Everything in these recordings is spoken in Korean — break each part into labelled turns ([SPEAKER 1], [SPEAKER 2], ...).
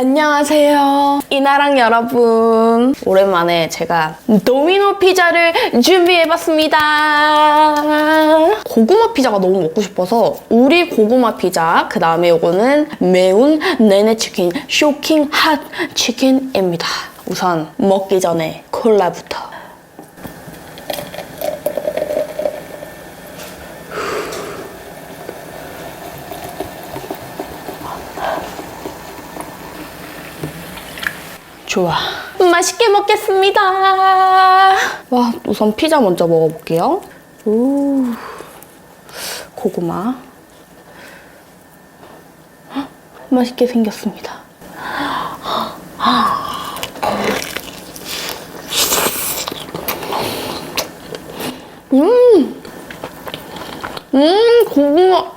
[SPEAKER 1] 안녕하세요. 이나랑 여러분. 오랜만에 제가 도미노 피자를 준비해봤습니다. 고구마 피자가 너무 먹고 싶어서 우리 고구마 피자, 그 다음에 요거는 매운 네네 치킨, 쇼킹 핫 치킨입니다. 우선 먹기 전에 콜라부터. 좋아. 맛있게 먹겠습니다. 와, 우선 피자 먼저 먹어볼게요. 오, 고구마. 헉, 맛있게 생겼습니다. 음, 음, 고구마.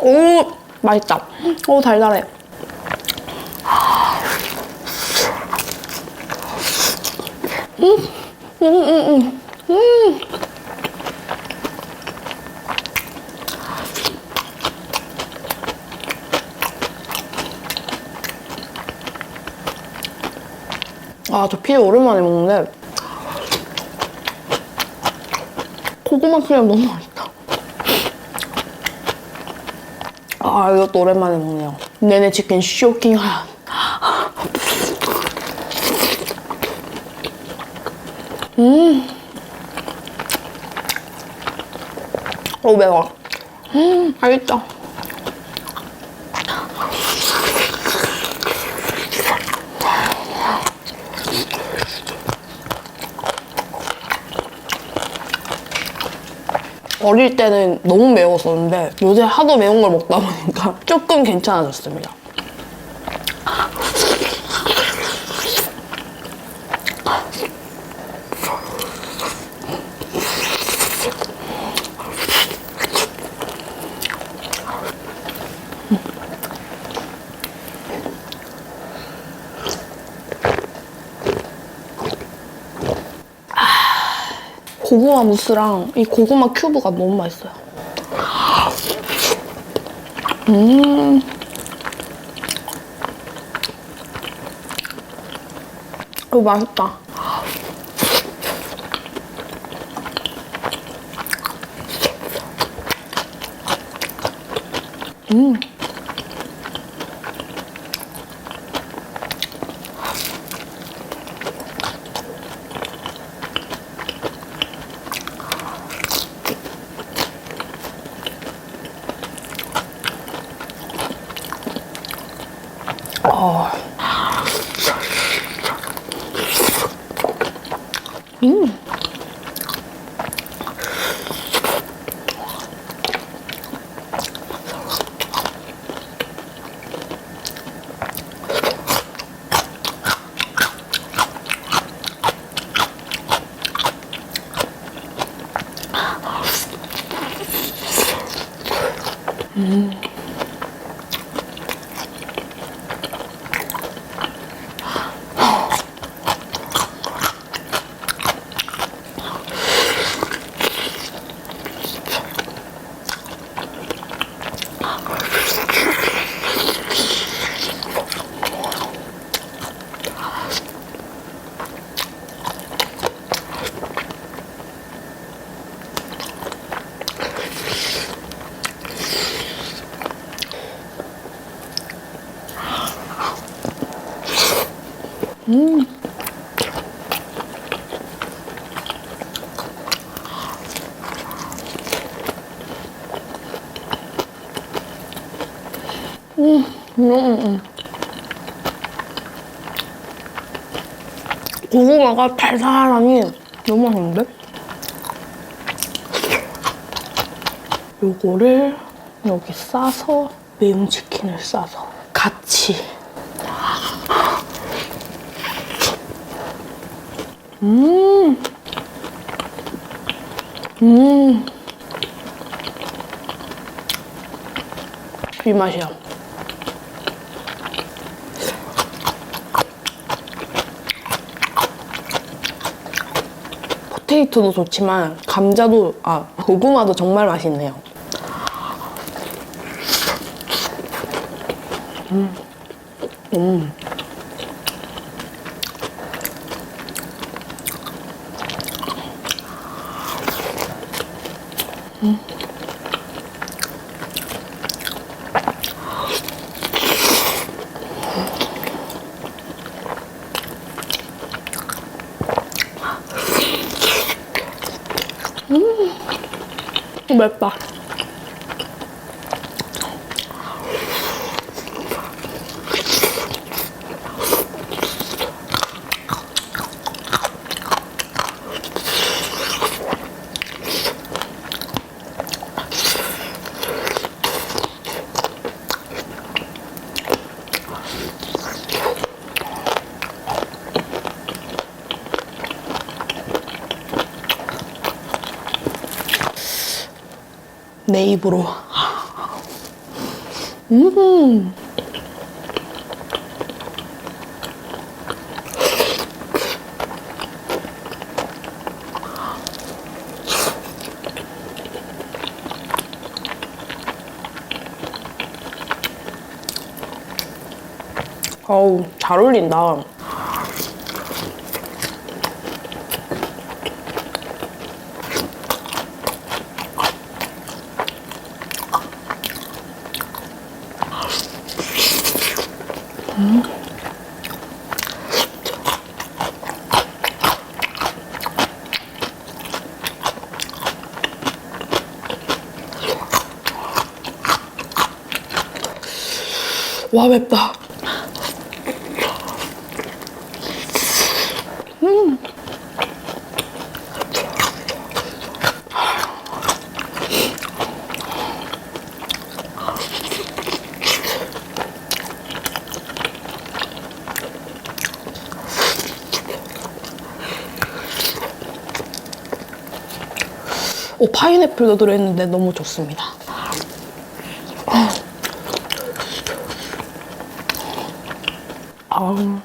[SPEAKER 1] 오, 맛있다. 오, 달달해. 아, 저 피자 오랜만에 먹는데 고구마 그냥 너무 맛있다. 아, 이것도 오랜만에 먹네요. 네네 치킨 쇼킹 핫. 음. 오, 매워. 음, 맛있다. 어릴 때는 너무 매웠었는데 요새 하도 매운 걸 먹다 보니까 조금 괜찮아졌습니다. 고구마 무스랑 이 고구마 큐브가 너무 맛있어요. 음. 이거 맛있다. 음. 고구마가 달달하니 너무 맛있는데? 요거를 여기 싸서 매운 치킨을 싸서 같이 음, 음, 이 맛이야. 포테이토도 좋지만 감자도 아 고구마도 정말 맛있네요. 음. 음. 맵다. 내 입으로. 음. 어우, 잘 어울린다. 와, 맵다. 오, 파인애플도 들어있는데 너무 좋습니다. 아우.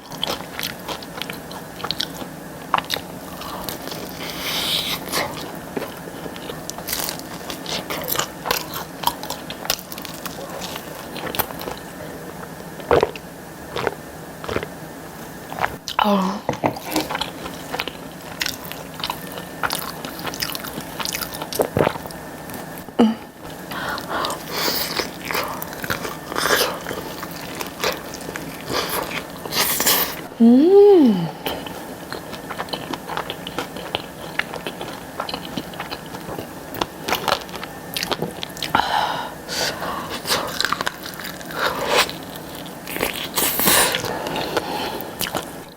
[SPEAKER 1] 아우. 음.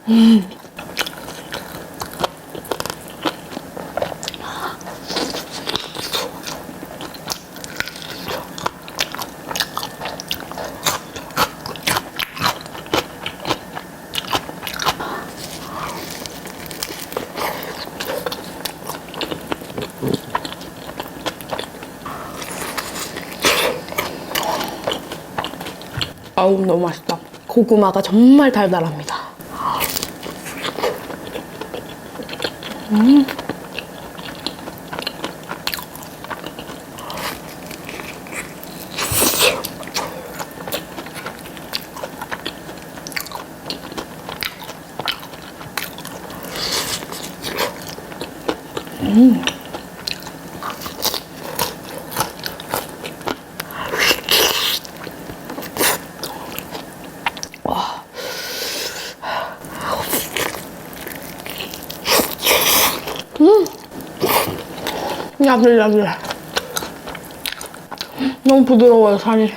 [SPEAKER 1] 음. 아우 너무 맛있다. 고구마가 정말 달달합니다. 야들야들. 너무 부드러워요 살이.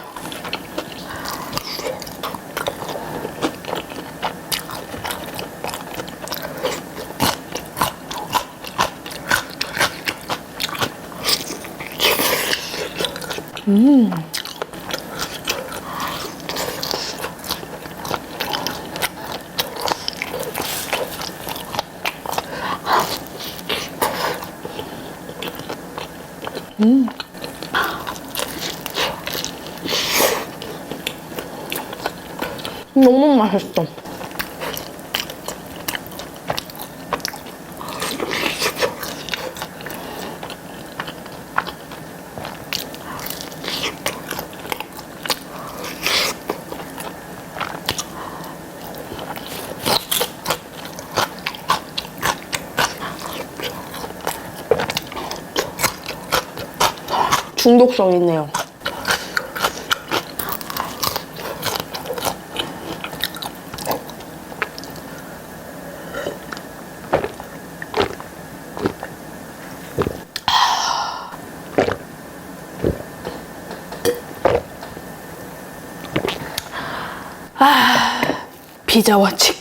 [SPEAKER 1] 너무 맛있어. 중독성 있네요. 아, 피자와 치킨.